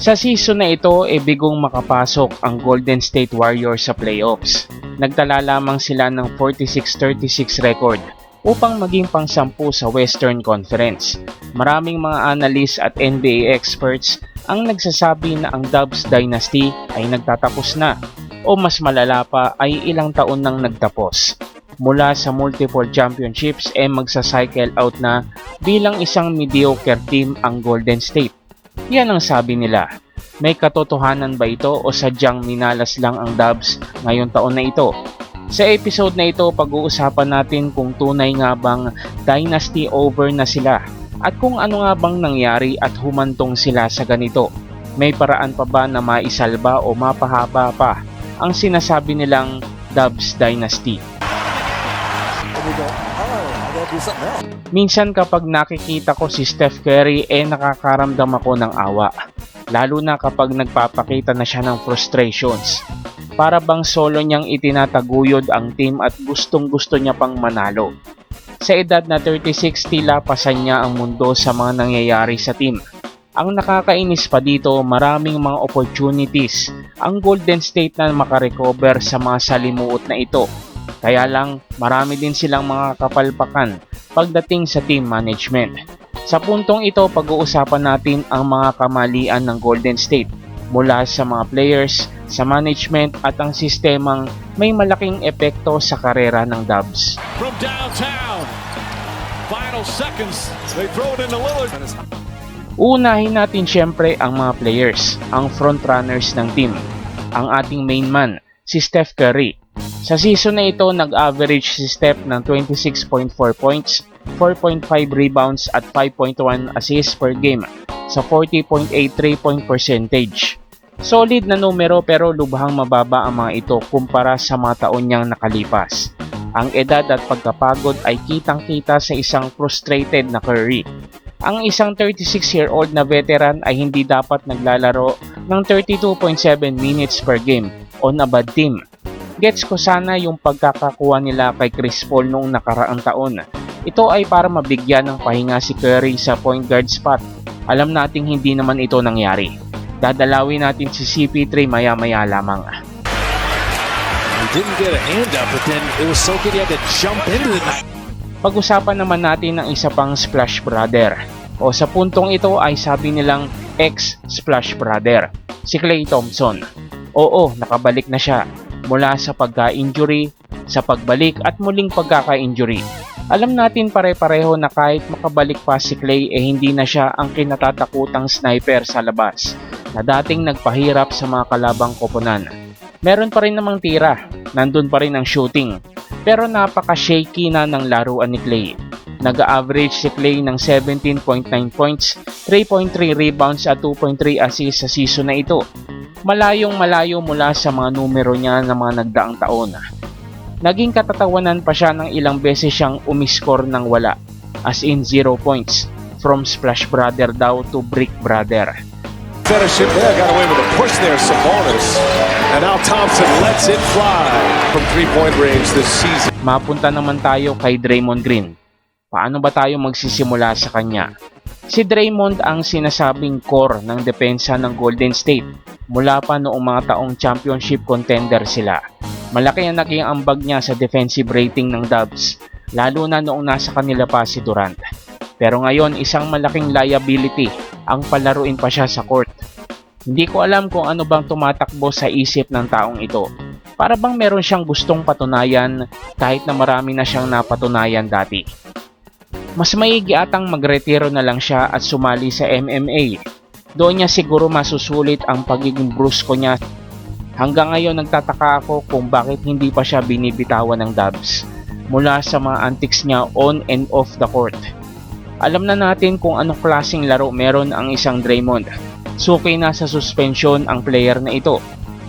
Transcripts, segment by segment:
Sa season na ito, e bigong makapasok ang Golden State Warriors sa playoffs. Nagtala lamang sila ng 46-36 record upang maging pang-sampu sa Western Conference. Maraming mga analysts at NBA experts ang nagsasabi na ang Dubs Dynasty ay nagtatapos na o mas malala pa ay ilang taon nang nagtapos. Mula sa multiple championships e magsa-cycle out na bilang isang mediocre team ang Golden State. Yan ang sabi nila. May katotohanan ba ito o sadyang minalas lang ang Dubs ngayong taon na ito? Sa episode na ito, pag-uusapan natin kung tunay nga bang dynasty over na sila at kung ano nga bang nangyari at humantong sila sa ganito. May paraan pa ba na maisalba o mapahaba pa ang sinasabi nilang Dubs Dynasty? And we go, Minsan kapag nakikita ko si Steph Curry eh nakakaramdam ako ng awa. Lalo na kapag nagpapakita na siya ng frustrations. Para bang solo niyang itinataguyod ang team at gustong gusto niya pang manalo. Sa edad na 36 tila pasan niya ang mundo sa mga nangyayari sa team. Ang nakakainis pa dito maraming mga opportunities ang Golden State na makarecover sa mga salimuot na ito. Kaya lang marami din silang mga kapalpakan pagdating sa team management. Sa puntong ito, pag-uusapan natin ang mga kamalian ng Golden State mula sa mga players, sa management at ang sistemang may malaking epekto sa karera ng Dubs. from downtown. Final seconds. They throw it Lillard. Uunahin natin syempre ang mga players, ang frontrunners ng team. Ang ating main man, si Steph Curry. Sa season na ito, nag-average si Steph ng 26.4 points, 4.5 rebounds at 5.1 assists per game sa 40.8 3-point percentage. Solid na numero pero lubhang mababa ang mga ito kumpara sa mga taon niyang nakalipas. Ang edad at pagkapagod ay kitang-kita sa isang frustrated na Curry. Ang isang 36-year-old na veteran ay hindi dapat naglalaro ng 32.7 minutes per game on a bad team. Gets ko sana yung pagkakakuha nila kay Chris Paul noong nakaraang taon. Ito ay para mabigyan ng pahinga si Curry sa point guard spot. Alam nating hindi naman ito nangyari. Dadalawin natin si CP3 maya-maya lamang. He didn't get a hand up, but then it was so good he had to jump into the net. Pag-usapan naman natin ang isa pang Splash Brother. O sa puntong ito ay sabi nilang ex-Splash Brother, si Klay Thompson. Oo, nakabalik na siya mula sa pagka-injury, sa pagbalik at muling pagkaka-injury. Alam natin pare-pareho na kahit makabalik pa si Clay eh hindi na siya ang kinatatakutang sniper sa labas na dating nagpahirap sa mga kalabang koponan. Meron pa rin namang tira, nandun pa rin ang shooting, pero napaka-shaky na ng laruan ni Clay. Nag-average si Clay ng 17.9 points, 3.3 rebounds at 2.3 assists sa season na ito. Malayong malayo mula sa mga numero niya ng mga nagdaang taon. Naging katatawanan pa siya ng ilang beses siyang umiskor ng wala, as in 0 points, from Splash Brother daw to Brick Brother. It there. Got away with a push there, Sabonis. And now Thompson lets it fly from three-point range this season. Mapunta naman tayo kay Draymond Green. Paano ba tayo magsisimula sa kanya? Si Draymond ang sinasabing core ng depensa ng Golden State mula pa noong mga taong championship contender sila. Malaki ang naging ambag niya sa defensive rating ng Dubs, lalo na noong nasa kanila pa si Durant. Pero ngayon isang malaking liability ang palaruin pa siya sa court. Hindi ko alam kung ano bang tumatakbo sa isip ng taong ito. Para bang meron siyang gustong patunayan kahit na marami na siyang napatunayan dati. Mas maigi atang magretiro na lang siya at sumali sa MMA. Doon niya siguro masusulit ang pagiging brusko niya. Hanggang ngayon nagtataka ako kung bakit hindi pa siya binibitawan ng dubs mula sa mga antics niya on and off the court. Alam na natin kung anong klaseng laro meron ang isang Draymond. Suki na sa suspension ang player na ito.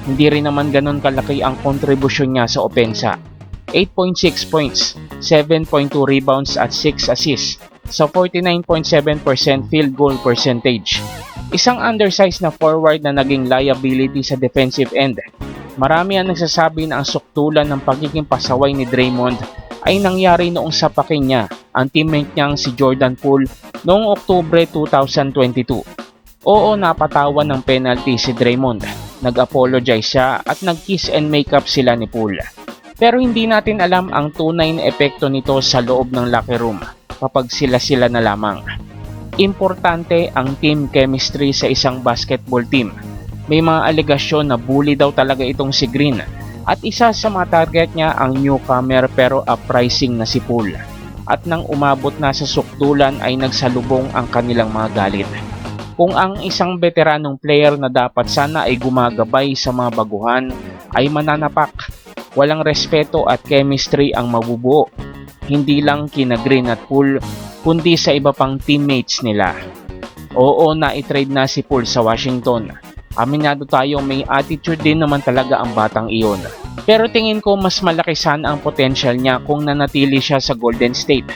Hindi rin naman ganun kalaki ang kontribusyon niya sa opensa. 8.6 points, 7.2 rebounds at 6 assists sa 49.7% field goal percentage. Isang undersized na forward na naging liability sa defensive end. Marami ang nagsasabi na ang suktulan ng pagiging pasaway ni Draymond ay nangyari noong sapakin niya ang teammate niyang si Jordan Poole noong Oktubre 2022. Oo, napatawan ng penalty si Draymond. Nag-apologize siya at nag-kiss and make up sila ni Poole. Pero hindi natin alam ang tunay na epekto nito sa loob ng locker room kapag sila-sila na lamang. Importante ang team chemistry sa isang basketball team. May mga alegasyon na bully daw talaga itong si Green at isa sa mga target niya ang newcomer pero uprising na si Poole. At nang umabot na sa sukdulan ay nagsalubong ang kanilang mga galit. Kung ang isang veteranong player na dapat sana ay gumagabay sa mga baguhan ay mananapak, walang respeto at chemistry ang mabubuo. Hindi lang kina Green at Poole, kundi sa iba pang teammates nila. Oo, na-trade na si Poole sa Washington. Aminado tayo may attitude din naman talaga ang batang iyon. Pero tingin ko mas malaki sana ang potential niya kung nanatili siya sa Golden State.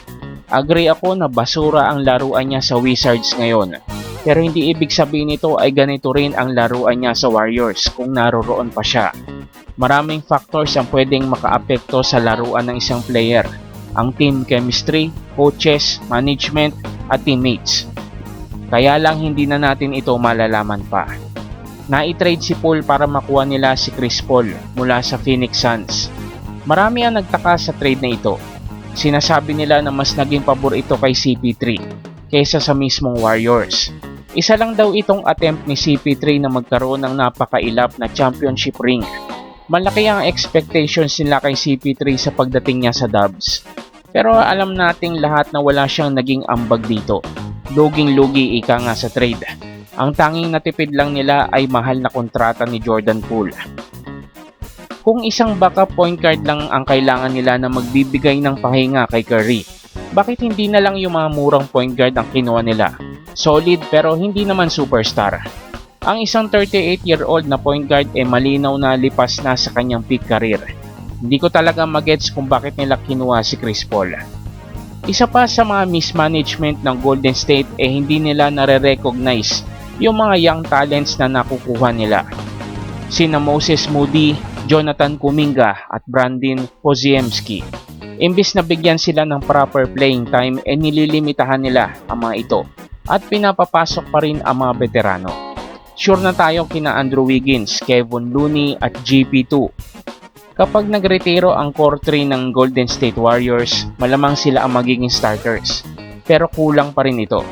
Agree ako na basura ang laruan niya sa Wizards ngayon. Pero hindi ibig sabihin nito ay ganito rin ang laruan niya sa Warriors kung naroroon pa siya. Maraming factors ang pwedeng makaapekto sa laruan ng isang player. Ang team chemistry, coaches, management, at teammates. Kaya lang hindi na natin ito malalaman pa. Na-trade si Paul para makuha nila si Chris Paul mula sa Phoenix Suns. Marami ang nagtaka sa trade na ito. Sinasabi nila na mas naging pabor ito kay CP3 kaysa sa mismong Warriors. Isa lang daw itong attempt ni CP3 na magkaroon ng napakailap na championship ring. Malaki ang expectations nila kay CP3 sa pagdating niya sa Dubs. Pero alam nating lahat na wala siyang naging ambag dito. Luging-lugi ika nga sa trade. Ang tanging natipid lang nila ay mahal na kontrata ni Jordan Poole. Kung isang backup point guard lang ang kailangan nila na magbibigay ng pahinga kay Curry, bakit hindi na lang yung mga murang point guard ang kinuha nila? Solid pero hindi naman superstar. Ang isang 38-year-old na point guard ay malinaw na lipas na sa kanyang peak career. Hindi ko talaga magets kung bakit nila kinuha si Chris Paul. Isa pa sa mga mismanagement ng Golden State ay hindi nila nare-recognize yung mga young talents na nakukuha nila. Sina Moses Moody, Jonathan Kuminga at Brandon Poziemski. Imbis na bigyan sila ng proper playing time, eh nililimitahan nila ang mga ito at pinapapasok pa rin ang mga veterano. Sure na tayo kina Andrew Wiggins, Kevin Looney at GP2. Kapag nagretiro ang core 3 ng Golden State Warriors, malamang sila ang magiging starters. Pero kulang pa rin ito.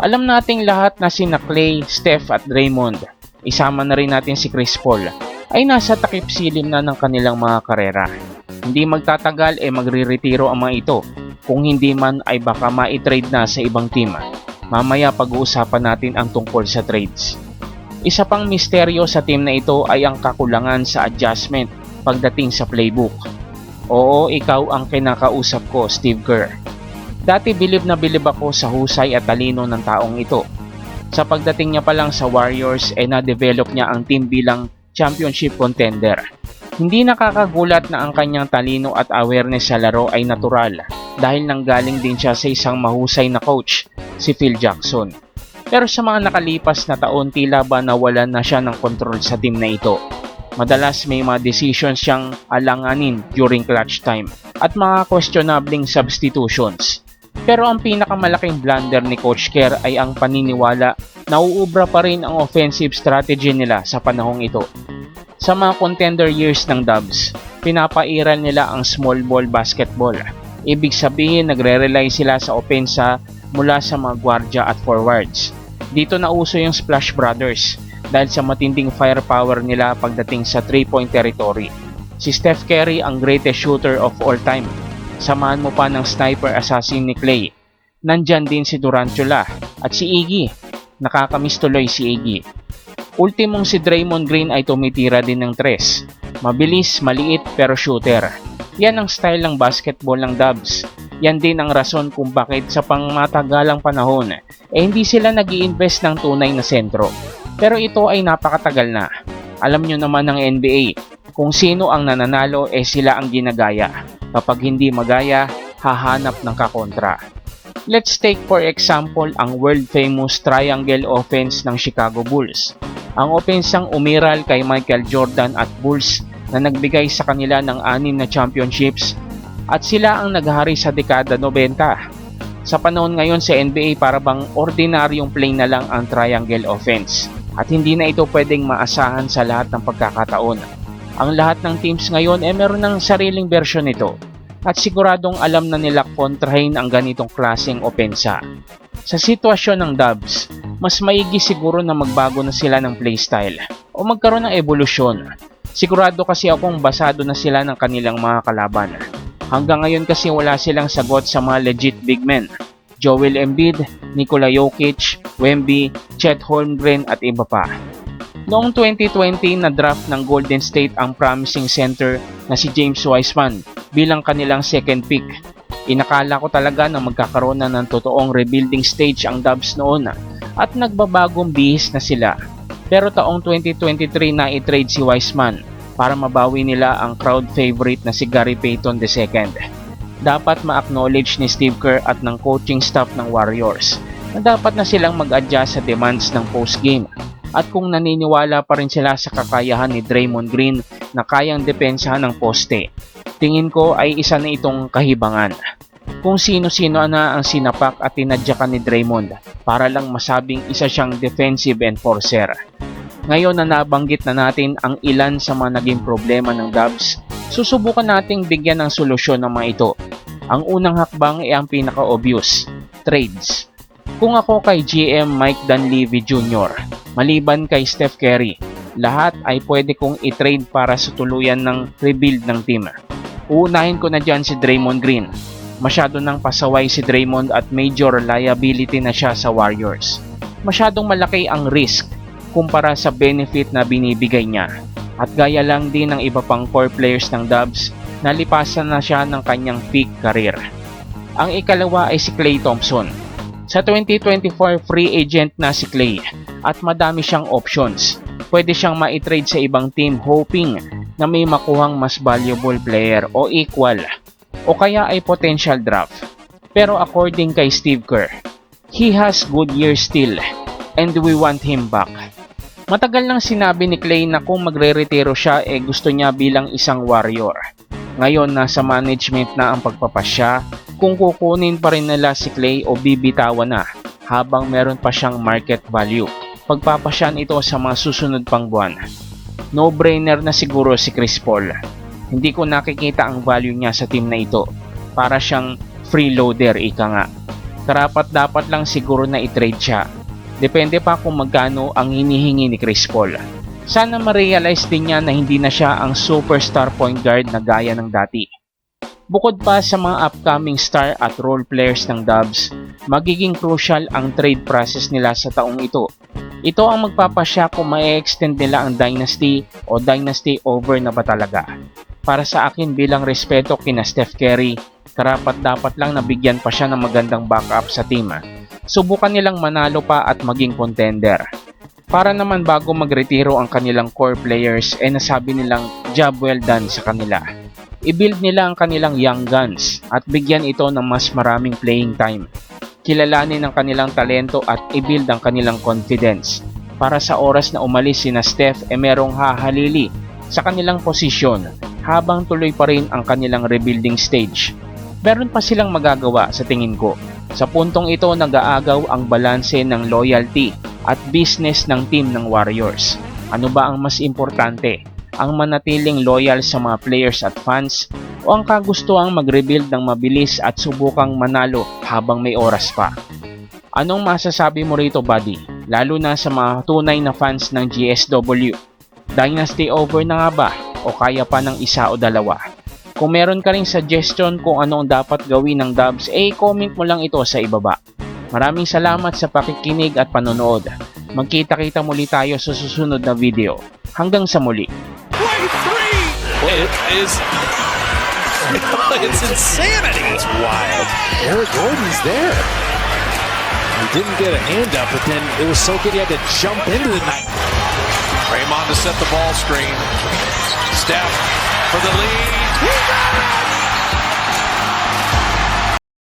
Alam nating lahat na sina Clay, Steph at Draymond, isama na rin natin si Chris Paul, ay nasa takip silim na ng kanilang mga karera. Hindi magtatagal e eh magre-retiro ang mga ito. Kung hindi man ay baka ma-trade na sa ibang team. Mamaya pag-uusapan natin ang tungkol sa trades. Isa pang misteryo sa team na ito ay ang kakulangan sa adjustment pagdating sa playbook. Oo, ikaw ang kinakausap ko, Steve Kerr. Dati bilib na bilib ako sa husay at talino ng taong ito. Sa pagdating niya pa lang sa Warriors ay na-develop niya ang team bilang championship contender. Hindi nakakagulat na ang kanyang talino at awareness sa laro ay natural dahil nanggaling din siya sa isang mahusay na coach, si Phil Jackson. Pero sa mga nakalipas na taon tila ba nawalan na siya ng control sa team na ito. Madalas may mga decisions siyang alanganin during clutch time at mga questionabling substitutions. Pero ang pinakamalaking blunder ni Coach Kerr ay ang paniniwala na uubra pa rin ang offensive strategy nila sa panahong ito. Sa mga contender years ng Dubs, pinapairal nila ang small ball basketball. Ibig sabihin nagre-rely sila sa opensa mula sa mga gwardya at forwards. Dito na uso yung Splash Brothers dahil sa matinding firepower nila pagdating sa 3-point territory. Si Steph Curry ang greatest shooter of all time. Samahan mo pa ng sniper assassin ni Clay. Nandyan din si Durantula at si Iggy. Nakakamiss tuloy si Iggy. Ultimong si Draymond Green ay tumitira din ng tres. Mabilis, maliit pero shooter. Yan ang style ng basketball ng Dubs. Yan din ang rason kung bakit sa pangmatagalang panahon eh hindi sila nag invest ng tunay na sentro. Pero ito ay napakatagal na. Alam nyo naman ng NBA, kung sino ang nananalo eh sila ang ginagaya. Kapag hindi magaya, hahanap ng kakontra. Let's take for example ang world famous triangle offense ng Chicago Bulls. Ang opensang umiral kay Michael Jordan at Bulls na nagbigay sa kanila ng anim na championships at sila ang naghari sa dekada 90. Sa panahon ngayon sa NBA para bang ordinaryong play na lang ang triangle offense at hindi na ito pwedeng maasahan sa lahat ng pagkakataon. Ang lahat ng teams ngayon ay meron ng sariling version nito at siguradong alam na nila kontrahin ang ganitong klaseng opensa. Sa sitwasyon ng Dubs, mas maigi siguro na magbago na sila ng playstyle o magkaroon ng evolusyon. Sigurado kasi akong basado na sila ng kanilang mga kalaban. Hanggang ngayon kasi wala silang sagot sa mga legit big men. Joel Embiid, Nikola Jokic, Wemby, Chet Holmgren at iba pa. Noong 2020 na draft ng Golden State ang promising center na si James Wiseman bilang kanilang second pick. Inakala ko talaga na magkakaroon na ng totoong rebuilding stage ang Dubs noon at nagbabagong bihis na sila. Pero taong 2023 na i-trade si Wiseman para mabawi nila ang crowd favorite na si Gary Payton II. Dapat ma-acknowledge ni Steve Kerr at ng coaching staff ng Warriors na dapat na silang mag-adjust sa demands ng postgame at kung naniniwala pa rin sila sa kakayahan ni Draymond Green na kayang depensahan ng poste, tingin ko ay isa na itong kahibangan. Kung sino-sino na ang sinapak at tinadyakan ni Draymond para lang masabing isa siyang defensive enforcer. Ngayon na nabanggit na natin ang ilan sa mga naging problema ng Dubs, susubukan nating bigyan ng solusyon ng mga ito. Ang unang hakbang ay ang pinaka-obvious, trades. Kung ako kay GM Mike Dunleavy Jr., maliban kay Steph Curry, lahat ay pwede kong i-trade para sa tuluyan ng rebuild ng team. Uunahin ko na dyan si Draymond Green. Masyado nang pasaway si Draymond at major liability na siya sa Warriors. Masyadong malaki ang risk kumpara sa benefit na binibigay niya. At gaya lang din ng iba pang core players ng Dubs, nalipasan na siya ng kanyang peak career. Ang ikalawa ay si Klay Thompson. Sa 2024 free agent na si Klay at madami siyang options. Pwede siyang ma-trade sa ibang team hoping na may makuhang mas valuable player o equal o kaya ay potential draft. Pero according kay Steve Kerr, he has good years still and we want him back. Matagal nang sinabi ni Clay na kung magre-retiro siya eh gusto niya bilang isang warrior. Ngayon nasa management na ang pagpapasya kung kukunin pa rin nila si Clay o bibitawan na habang meron pa siyang market value. Pagpapasyan ito sa mga susunod pang buwan. No-brainer na siguro si Chris Paul. Hindi ko nakikita ang value niya sa team na ito. Para siyang freeloader ika nga. Karapat dapat lang siguro na i-trade siya. Depende pa kung magkano ang hinihingi ni Chris Paul. Sana ma-realize din niya na hindi na siya ang superstar point guard na gaya ng dati. Bukod pa sa mga upcoming star at role players ng Dubs, magiging crucial ang trade process nila sa taong ito. Ito ang magpapasya kung ma-extend nila ang dynasty o dynasty over na ba talaga. Para sa akin bilang respeto kina Steph Curry, karapat dapat lang nabigyan pa siya ng magandang backup sa team. Subukan nilang manalo pa at maging contender. Para naman bago magretiro ang kanilang core players ay nasabi nilang job well done sa kanila. I-build nila ang kanilang young guns at bigyan ito ng mas maraming playing time. Kilalanin ang kanilang talento at i-build ang kanilang confidence. Para sa oras na umalis sina Steph e merong hahalili sa kanilang posisyon habang tuloy pa rin ang kanilang rebuilding stage. Meron pa silang magagawa sa tingin ko. Sa puntong ito nag-aagaw ang balanse ng loyalty at business ng team ng Warriors. Ano ba ang mas importante? Ang manatiling loyal sa mga players at fans o ang kagustuhang mag-rebuild ng mabilis at subukang manalo habang may oras pa? Anong masasabi mo rito buddy? Lalo na sa mga tunay na fans ng GSW. Dynasty over na nga ba? O kaya pa ng isa o dalawa? Kung meron ka ring suggestion kung ano ang dapat gawin ng Dubs, eh comment mo lang ito sa ibaba. Maraming salamat sa pakikinig at panonood. Magkita-kita muli tayo sa susunod na video. Hanggang sa muli. It is. it's insanity. It's wild. Eric Gordon's there. He didn't get a hand up, but then it was so good he had to jump into the night. Draymond to set the ball screen. Steph for the lead. He got it!